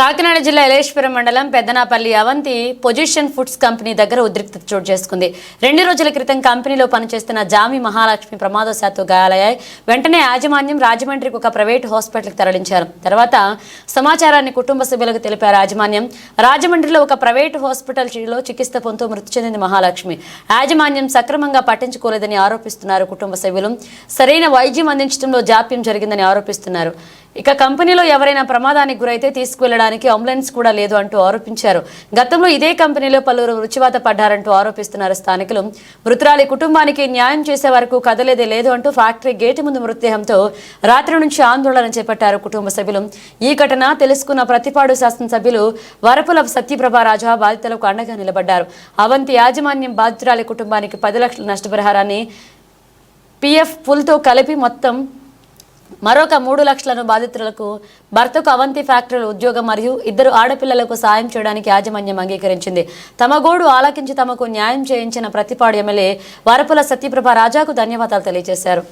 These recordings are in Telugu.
కాకినాడ జిల్లా ఎలేశ్వరం మండలం Peddanapalli Avanti position foods company దగ్గర ఉద్రిక్తత చోటు చేసుకుంది. రెండు రోజుల క్రితం కంపెనీలో పనిచేస్తున్న జామి మహాలక్ష్మి ప్రమాదశాత్తు గాయాలయ్యాయి. వెంటనే యాజమాన్యం రాజమండ్రికి ఒక ప్రైవేట్ హాస్పిటల్కి తరలించారు. తర్వాత సమాచారాన్ని కుటుంబ సభ్యులకు తెలిపారు యాజమాన్యం. రాజమండ్రిలో ఒక ప్రైవేట్ హాస్పిటల్లో చికిత్స పొందుతూ మృతి చెందింది మహాలక్ష్మి. యాజమాన్యం సక్రమంగా పట్టించుకోలేదని ఆరోపిస్తున్నారు కుటుంబ సభ్యులు. సరైన వైద్యం అందించడంలో జాప్యం జరిగిందని ఆరోపిస్తున్నారు. ఇక కంపెనీలో ఎవరైనా ప్రమాదానికి గురైతే తీసుకువెళ్ళడానికి అంబులెన్స్ కూడా లేదు అంటూ ఆరోపించారు. గతంలో ఇదే కంపెనీలో పలువురు రుచివాత పడ్డారంటూ ఆరోపిస్తున్నారు స్థానికులు. మృతురాలి కుటుంబానికి న్యాయం చేసే వరకు కదలేదే లేదు అంటూ ఫ్యాక్టరీ గేటు ముందు మృతదేహంతో రాత్రి నుంచి ఆందోళన చేపట్టారు కుటుంబ సభ్యులు. ఈ ఘటన తెలుసుకున్న ప్రతిపాడు శాసనసభ్యులు వరపుల సత్యప్రభ రాజా బాధితులకు అండగా నిలబడ్డారు. అవంతి యాజమాన్యం బాధితురాలి కుటుంబానికి పది లక్షల నష్టపరిహారాన్ని పిఎఫ్ పుల్తో కలిపి మొత్తం మరొక మూడు లక్షలను బాధితులకు భర్తకు అవంతి ఫ్యాక్టరీలో ఉద్యోగం మరియు ఇద్దరు ఆడపిల్లలకు సాయం చేయడానికి యాజమాన్యం అంగీకరించింది. తమ గోడు ఆలకించి తమకు న్యాయం చేయించిన ప్రతిపాడు ఎమ్మెల్యే వరపుల సత్యప్రభ రాజాకు ధన్యవాదాలు తెలియజేశారు.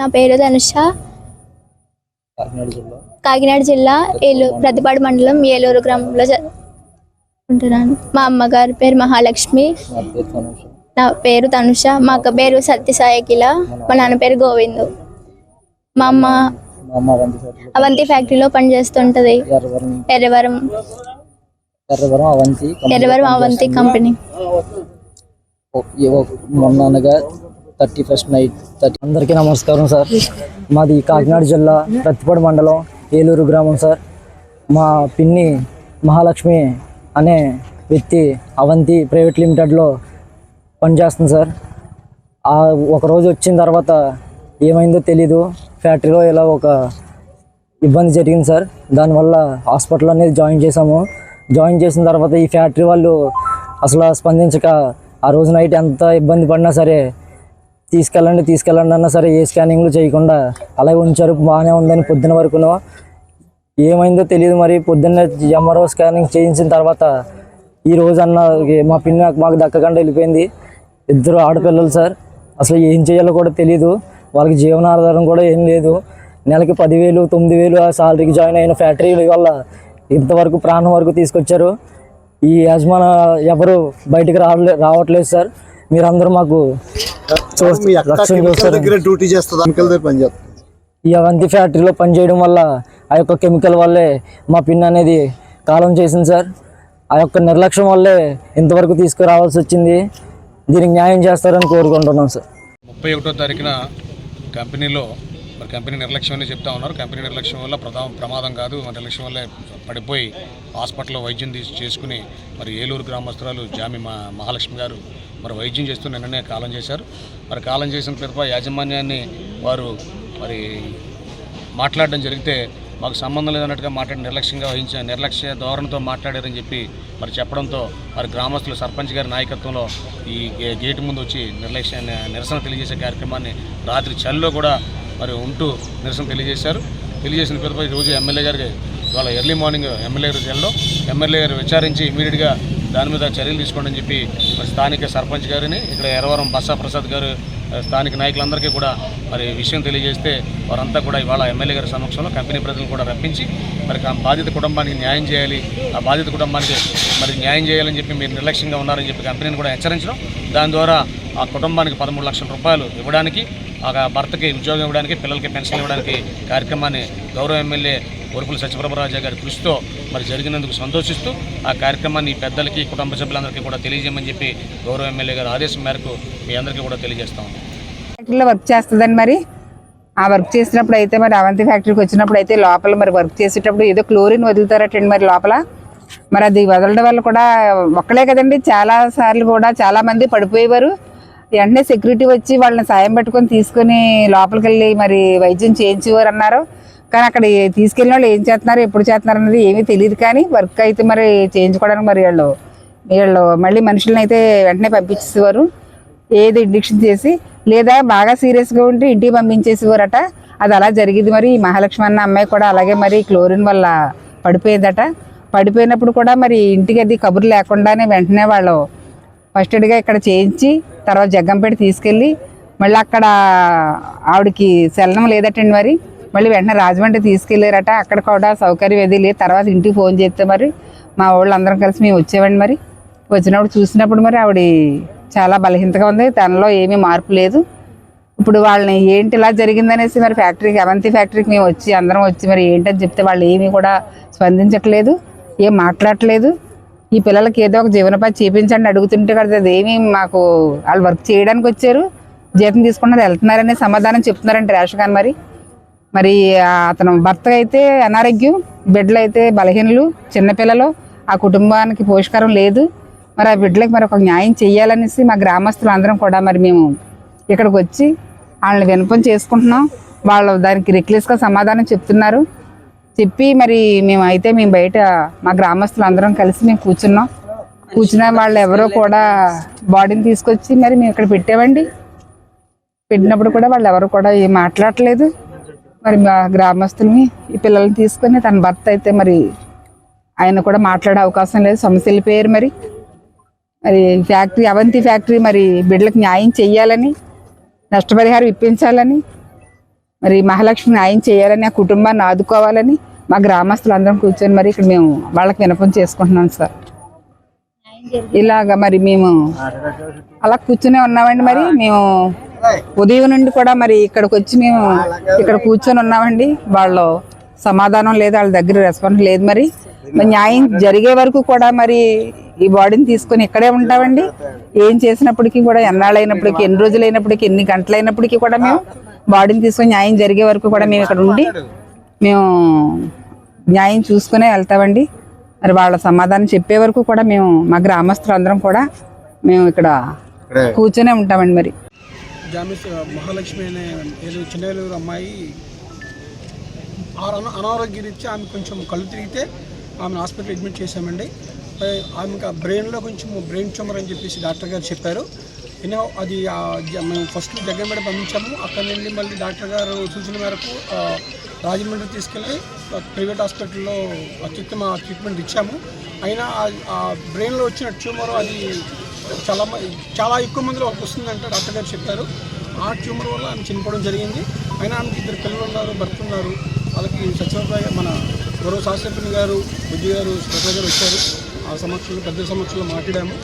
నా పేరు ధనుష. కాకినాడ జిల్లా ఏలూరు ప్రతిపాడు మండలం ఏలూరు గ్రామంలో ఉంటున్నాను మా అమ్మగారి పేరు మహాలక్ష్మి. నా పేరు తనుష మా అక్క పేరు సత్యసాయకిల మా నాన్న పేరు గోవిందు. మా అమ్మ అవంతి ఫ్యాక్టరీలో పనిచేస్తుంటది. ఎర్రవరం. ఎర్రవరం అవంతి కంపెనీ. ఎర్రవరం అవంతి కంపెనీ. ఓ- ఈ ఓ- మొన్న అనగా థర్టీ ఫస్ట్ నైట్ థర్టీ అందరికీ నమస్కారం సార్. మాది కాకినాడ జిల్లా ప్రతిపాడు మండలం ఏలూరు గ్రామం సార్. మా పిన్ని మహాలక్ష్మి అనే వ్యక్తి అవంతి ప్రైవేట్ లిమిటెడ్లో పనిచేస్తుంది సార్. ఒకరోజు ఒక రోజు వచ్చిన తర్వాత ఏమైందో తెలీదు. ఫ్యాక్టరీలో ఇలా ఒక ఇబ్బంది జరిగింది సార్. దానివల్ల హాస్పిటల్ అనేది జాయిన్ చేసాము జాయిన్ చేసిన తర్వాత ఈ ఫ్యాక్టరీ వాళ్ళు అసలు స్పందించక ఆ రోజు నైట్ ఎంత ఇబ్బంది పడినా సరే తీసుకెళ్ళండి తీసుకెళ్ళండి అన్నా సరే ఏ స్కానింగ్లు చేయకుండా అలాగే ఉంచారు. బాగానే ఉందని పొద్దున వరకును. ఏమైందో తెలియదు మరి. పొద్దున్న ఎంఆర్ఓ స్కానింగ్ చేయించిన తర్వాత ఈ రోజు అన్న మా పిన్ని మాకు దక్కకుండా వెళ్ళిపోయింది. ఇద్దరు ఆడపిల్లలు సార్. అసలు ఏం చేయాలో కూడా తెలియదు వాళ్ళకి జీవనాధారం కూడా ఏం లేదు. నెలకి పదివేలు తొమ్మిది వేలు ఆ సాలరీకి జాయిన్ అయిన ఫ్యాక్టరీ వల్ల ఇంతవరకు ప్రాణం వరకు తీసుకొచ్చారు. ఈ యజమాన ఎవరు బయటికి రావట్లే రావట్లేదు సార్. మీరందరూ మాకు డ్యూటీ చేస్తుంది? ఈ అవంతి ఫ్యాక్టరీలో పనిచేయడం వల్ల ఆ యొక్క కెమికల్ వల్లే మా పిన్ అనేది కాలం చేసింది సార్. ఆ యొక్క నిర్లక్ష్యం వల్లే ఇంతవరకు తీసుకురావాల్సి వచ్చింది. దీనికి న్యాయం చేస్తారని కోరుకుంటున్నాం సార్. ముప్పై ఒకటో తారీఖున కంపెనీలో మరి కంపెనీ నిర్లక్ష్యం అని చెప్తా ఉన్నారు. కంపెనీ నిర్లక్ష్యం వల్ల ప్రధా ప్రమాదం కాదు. మరి నిర్లక్ష్యం వల్లే పడిపోయి హాస్పిటల్లో వైద్యం తీసి చేసుకుని మరి ఏలూరు గ్రామస్తురాలు జామి మా మహాలక్ష్మి గారు మరి వైద్యం చేస్తూ నిన్ననే కాలం చేశారు. మరి కాలం చేసిన పిదప యాజమాన్యాన్ని వారు మరి మాట్లాడడం జరిగితే మాకు సంబంధం లేదన్నట్టుగా మాట్లాడి నిర్లక్ష్యంగా వహించిన నిర్లక్ష్య ధోరణితో మాట్లాడారని చెప్పి మరి చెప్పడంతో మరి గ్రామస్తులు సర్పంచ్ గారి నాయకత్వంలో ఈ గే- గేటు ముందు వచ్చి నిర్లక్ష్య నిరసన తెలియజేసే కార్యక్రమాన్ని రాత్రి చలిలో కూడా మరి ఉంటూ నిరసన తెలియజేశారు. తెలియజేసిన పిదపై రోజు ఎమ్మెల్యే గారికి ఇవాళ ఎర్లీ మార్నింగ్ ఎమ్మెల్యే గారి జల్లో ఎమ్మెల్యే గారు విచారించి ఇమీడియట్గా దాని మీద చర్యలు తీసుకోండి అని చెప్పి మరి స్థానిక సర్పంచ్ గారిని ఇక్కడ ఎరవరం బస్సా ప్రసాద్ గారు స్థానిక నాయకులందరికీ కూడా మరి విషయం తెలియజేస్తే వారంతా కూడా ఇవాళ ఎమ్మెల్యే గారి సమక్షంలో కంపెనీ ప్రజలను కూడా రప్పించి మరి ఆ బాధిత కుటుంబానికి న్యాయం చేయాలి. ఆ బాధిత కుటుంబానికి మరి న్యాయం చేయాలని చెప్పి మీరు నిర్లక్ష్యంగా ఉన్నారని చెప్పి కంపెనీని కూడా హెచ్చరించడం. దాని ద్వారా ఆ కుటుంబానికి పదమూడు లక్షల రూపాయలు ఇవ్వడానికి ఆ భర్తకి ఉద్యోగం ఇవ్వడానికి పిల్లలకి పెన్షన్ ఇవ్వడానికి కార్యక్రమాన్ని గౌరవ ఎమ్మెల్యే ఉరుపుల సత్యప్రభరాజా గారి కృషితో మరి జరిగినందుకు సంతోషిస్తూ ఆ కార్యక్రమాన్ని పెద్దలకి కుటుంబ సభ్యులందరికీ కూడా తెలియజేయమని చెప్పి గౌరవ ఎమ్మెల్యే గారి ఆదేశం మేరకు మీ అందరికీ కూడా తెలియజేస్తాం ఫ్యాక్టరీలో వర్క్ చేస్తుందని మరి? ఆ వర్క్ చేసినప్పుడు అయితే మరి అవంతి ఫ్యాక్టరీకి వచ్చినప్పుడు అయితే లోపల మరి వర్క్ చేసేటప్పుడు ఏదో క్లోరిన్ వదులుతారటండి మరి లోపల. మరి అది వదలడం వల్ల కూడా ఒక్కలే కదండి చాలా సార్లు కూడా చాలా మంది పడిపోయేవారు. వెంటనే సెక్యూరిటీ వచ్చి వాళ్ళని సాయం పట్టుకొని తీసుకొని లోపలికి వెళ్ళి మరి వైద్యం చేయించేవారు అన్నారు. కానీ అక్కడ తీసుకెళ్ళిన వాళ్ళు ఏం చేస్తున్నారు ఎప్పుడు చేస్తున్నారు అనేది ఏమీ తెలియదు కానీ వర్క్ అయితే మరి చేయించుకోవడానికి మరి వీళ్ళు వీళ్ళు మళ్ళీ మనుషులను అయితే వెంటనే పంపించేసేవారు. ఏది ఇండిక్షన్ చేసి లేదా బాగా సీరియస్గా ఉంటే ఇంటికి పంపించేసేవారట. అది అలా జరిగింది మరి. మహాలక్ష్మి అన్న అమ్మాయి కూడా అలాగే మరి క్లోరిన్ వల్ల పడిపోయిందట. పడిపోయినప్పుడు కూడా మరి ఇంటికి అది కబురు లేకుండానే వెంటనే వాళ్ళు ఫస్ట్ ఎయిడ్గా ఇక్కడ చేయించి తర్వాత జగ్గంపేట తీసుకెళ్ళి మళ్ళీ అక్కడ ఆవిడకి శలనం లేదటండి మరి. మళ్ళీ వెంటనే రాజమండ్రి తీసుకెళ్ళారట. అక్కడ కూడా సౌకర్యం ఏది లేదు. తర్వాత ఇంటికి ఫోన్ చేస్తే మరి మా వాళ్ళందరం కలిసి మేము వచ్చేవండి మరి. వచ్చినప్పుడు చూసినప్పుడు మరి ఆవిడ చాలా బలహీనతగా ఉంది. తనలో ఏమీ మార్పు లేదు. ఇప్పుడు వాళ్ళని ఏంటి ఇలా జరిగిందనేసి మరి ఫ్యాక్టరీకి అవంతి ఫ్యాక్టరీకి మేము వచ్చి అందరం వచ్చి మరి ఏంటని చెప్తే వాళ్ళు ఏమీ కూడా స్పందించట్లేదు. ఏం మాట్లాడట్లేదు. ఈ పిల్లలకి ఏదో ఒక జీవనోపాధి చేపించండి అడుగుతుంటే కదా అదేమీ మాకు వాళ్ళు వర్క్ చేయడానికి వచ్చారు. జీతం తీసుకున్నది వెళ్తున్నారనే సమాధానం చెప్తున్నారంటే రేషన్ ఖాన్ మరి. మరి అతను భర్త అయితే అనారోగ్యం బిడ్డలు అయితే బలహీనలు చిన్నపిల్లలు ఆ కుటుంబానికి పోషకారం లేదు. మరి ఆ బిడ్డలకు మరి ఒక న్యాయం చేయాలనేసి మా గ్రామస్తులు అందరం కూడా మరి మేము ఇక్కడికి వచ్చి వాళ్ళని వినపం చేసుకుంటున్నాం. వాళ్ళు దానికి రిక్లెస్గా సమాధానం చెప్తున్నారు. చెప్పి మరి మేము అయితే మేము బయట మా గ్రామస్తులు అందరం కలిసి మేము కూర్చున్నాం. కూర్చున్న వాళ్ళు ఎవరో కూడా బాడీని తీసుకొచ్చి మరి మేము ఇక్కడ పెట్టామండి. పెట్టినప్పుడు కూడా వాళ్ళు ఎవరు కూడా ఏం మాట్లాడట్లేదు మరి మా గ్రామస్తుల్ని ఈ పిల్లల్ని తీసుకొని తన భర్త అయితే మరి ఆయన కూడా మాట్లాడే అవకాశం లేదు. సమస్యలు పేరు మరి. మరి ఫ్యాక్టరీ అవంతి ఫ్యాక్టరీ మరి బిడ్డలకు న్యాయం చేయాలని నష్టపరిహారం ఇప్పించాలని మరి మహాలక్ష్మి న్యాయం చేయాలని ఆ కుటుంబాన్ని ఆదుకోవాలని మా గ్రామస్తులు అందరం కూర్చొని మరి ఇక్కడ మేము వాళ్ళకి వినపం చేసుకుంటున్నాం సార్. ఇలాగా మరి మేము అలా కూర్చునే ఉన్నామండి మరి. మేము ఉదయం నుండి కూడా మరి ఇక్కడికి వచ్చి మేము ఇక్కడ కూర్చొని ఉన్నామండి. వాళ్ళు సమాధానం లేదు వాళ్ళ దగ్గర రెస్పాన్స్ లేదు మరి న్యాయం జరిగే వరకు కూడా మరి ఈ బాడీని తీసుకొని ఇక్కడే ఉంటామండి. ఏం చేసినప్పటికీ కూడా ఎన్నాళ్ళైనప్పటికీ ఎన్ని రోజులైనప్పటికీ ఎన్ని గంటలైనప్పటికీ కూడా మేము బాడీని తీసుకొని న్యాయం జరిగే వరకు కూడా మేము ఇక్కడ ఉండి మేము న్యాయం చూసుకునే వెళ్తామండి. మరి వాళ్ళ సమాధానం చెప్పే వరకు కూడా మేము మా గ్రామస్తులు అందరం కూడా మేము ఇక్కడ కూర్చొనే ఉంటామండి మరి. జామిస్ మహాలక్ష్మి అనే ఏలూరు చిన్నేలూరు అమ్మాయి ఆర- అనారోగ్య రీత్యా ఆమె కొంచెం కళ్ళు తిరిగితే ఆమెను హాస్పిటల్ అడ్మిట్ చేశామండి. ఆమెకు ఆ బ్రెయిన్లో కొంచెం బ్రెయిన్ ట్యూమర్ అని చెప్పేసి డాక్టర్ గారు చెప్పారు. ఎన్నో అది మేము ఫస్ట్ జగ్గంపేట పంపించాము. అక్కడ నుండి మళ్ళీ డాక్టర్ గారు సూచన మేరకు రాజమండ్రి తీసుకెళ్ళి ప్రైవేట్ హాస్పిటల్లో అత్యుత్తమ ట్రీట్మెంట్ ఇచ్చాము. అయినా ఆ- బ్రెయిన్లో వచ్చిన ట్యూమర్ అది చాలా మ- చాలా ఎక్కువ మందిలో వాళ్ళకి వస్తుందంటే డాక్టర్ గారు చెప్పారు. ఆ ట్యూమర్ వల్ల ఆమె చనిపోవడం జరిగింది. అయినా ఆమెకి ఇద్దరు పిల్లలు ఉన్నారు భర్త ఉన్నారు. వాళ్ళకి సత్యప్రాయ మన గౌరవ శాస్త్రపతి గారు బుద్ధి గారు శ్రద్ధ గారు వచ్చారు. ఆ సమక్షంలో పెద్ద సమక్షంలో మాట్లాడాము.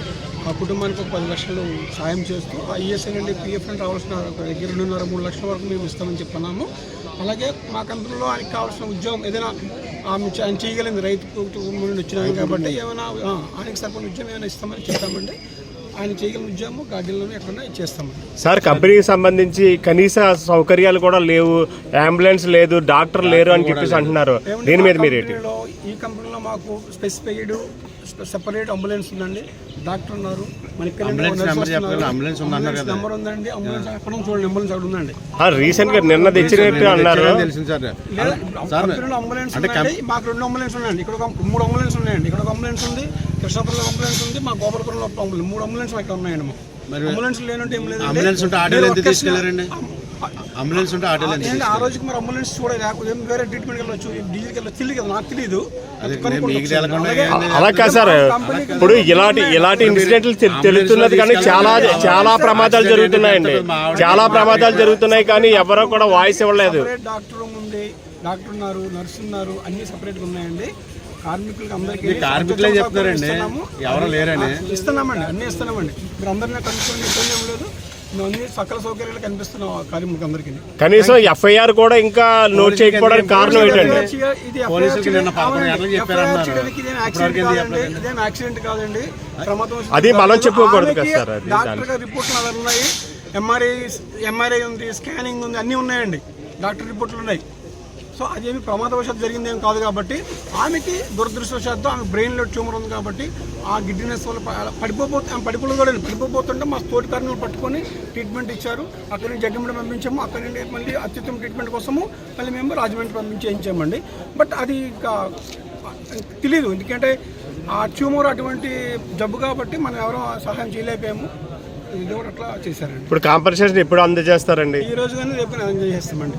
ఆ కుటుంబానికి ఒక పది లక్షలు సాయం చేస్తూ ఐఎస్ఐ నుండి పిఎఫ్ నుండి రావాల్సిన ఒక దగ్గర రెండున్నర మూడు లక్షల వరకు మేము ఇస్తామని చెప్పన్నాము. అలాగే మా కంపెనీలో ఆయనకి కావాల్సిన ఉద్యోగం ఏదైనా ఆమె ఆయన చేయగలిగింది రైతు కుటుంబం నుండి వచ్చినాం కాబట్టి ఏమైనా ఆయనకి సరిపడిన ఉద్యోగం ఏమైనా ఇస్తామని చెప్తామండి ఆయన చేయగలిగిన ఉద్యోగం గార్డెన్లోనే ఎక్కడన్నా ఇచ్చేస్తామండి. సార్ కంపెనీకి సంబంధించి కనీస సౌకర్యాలు కూడా లేవు అంబులెన్స్ లేదు డాక్టర్ లేరు అని చెప్పేసి అంటున్నారు. దీని మీద మీరు ఈ కంపెనీలో మాకు స్పెసిఫైడ్ సెపరేట్ అంబులెన్స్ ఉందండి. డాక్టర్ ఉన్నారు. మన ఇక్కడ అంబులెన్స్ నెంబర్ ఉందండి. అంబులెన్స్ అక్కడ చూడండి అంబులెన్స్ అక్కడ ఉందండి. రీసెంట్గా నిన్న తెచ్చినట్టు అన్నారు. అంబులెన్స్ మాకు రెండు అంబులెన్స్ ఉన్నాయండి. ఇక్కడ ఒక మూడు అంబులెన్స్ ఉన్నాయండి. ఇక్కడ ఒక అంబులెన్స్ ఉంది కృష్ణాపురం అంబులెన్స్ ఉంది మా గోపాలపురంలో అంబులెన్స్ మూడు అంబులెన్స్ ఇక్కడ ఉన్నాయండి అంబులెన్స్ లేనంటే ఏం లేదు అంబులెన్స్ ఉంటే ఆటోలో తీసుకెళ్ళారండి? అంబులెన్స్ ఉంటే ఏంటి ఆ రోజుకి మరి అంబులెన్స్ కూడా లేకపోతే ఏం వేరే ట్రీట్మెంట్ వెళ్ళొచ్చు? డీజిల్కి వెళ్ళొచ్చు? తెలియదు కదా నాకు తెలియదు అలా కాదు సార్. ఇప్పుడు ఇలాంటి ఇలాంటి ఇన్సిడెంట్లు తెలుస్తున్నది కానీ చాలా చాలా ప్రమాదాలు జరుగుతున్నాయండి. చాలా ప్రమాదాలు జరుగుతున్నాయి కానీ ఎవరో కూడా వాయిస్ ఇవ్వలేదు. డాక్టర్ రూమ్ ఉంది. డాక్టర్ ఉన్నారు నర్సు ఉన్నారు అన్ని సపరేట్గా ఉన్నాయండి. కార్మికులకి అందరికీ కార్మికులే చెప్తున్నారండి. ఎవరు లేరని. ఆ, ఇస్తున్నామండి అన్ని ఇస్తున్నామండి. మీరు అందరినీ కనుక్కోండి ఇబ్బంది ఏం లేదు. సకల సౌకర్యాలు కనిపిస్తున్నాం ఆ కార్మికులకి అందరికీ. కనీసం ఎఫ్ఐఆర్ కూడా ఇంకా నోట్ చేయకపోవడానికి కారణం ఏంటండి. యాక్సిడెంట్ కాదండి. ఇదేం యాక్సిడెంట్ కాదండి. ప్రమాదం అది మనం చెప్పుకోకూడదు సార్, డాక్టర్ గారి రిపోర్ట్లు అలా ఉన్నాయి. ఎంఆర్ఐ ఎంఆర్ఐ ఉంది స్కానింగ్ ఉంది అన్నీ ఉన్నాయండి. డాక్టర్ రిపోర్ట్లు ఉన్నాయి. సో అదేమి ప్రమాదవశాత్తు జరిగింది ఏం కాదు కాబట్టి ఆమెకి దురదృష్టవశాత్తు ఆమె బ్రెయిన్లో ట్యూమర్ ఉంది కాబట్టి ఆ గిడ్డినెస్ వల్ల పడిపోతే ఆమె పడిపోలేదు కూడా పడిపోతుంటే మా తోటి కారణాలు పట్టుకొని ట్రీట్మెంట్ ఇచ్చారు. అక్కడి నుంచి జగ్గంపేట పంపించాము. అక్కడి నుండి మళ్ళీ అత్యుత్తమ ట్రీట్మెంట్ కోసము మళ్ళీ మేము రాజమండ్రి పంపించి చేయించామండి బట్ అది ఇంకా తెలియదు ఎందుకంటే ఆ ట్యూమర్ అటువంటి జబ్బు కాబట్టి మనం ఎవరో సహాయం చేయలేకపోయాము. ఇది కూడా అట్లా చేశారండి. ఇప్పుడు కాంపన్సేషన్ ఎప్పుడు అందజేస్తారండి? ఈ రోజు కానీ రేపు కానీ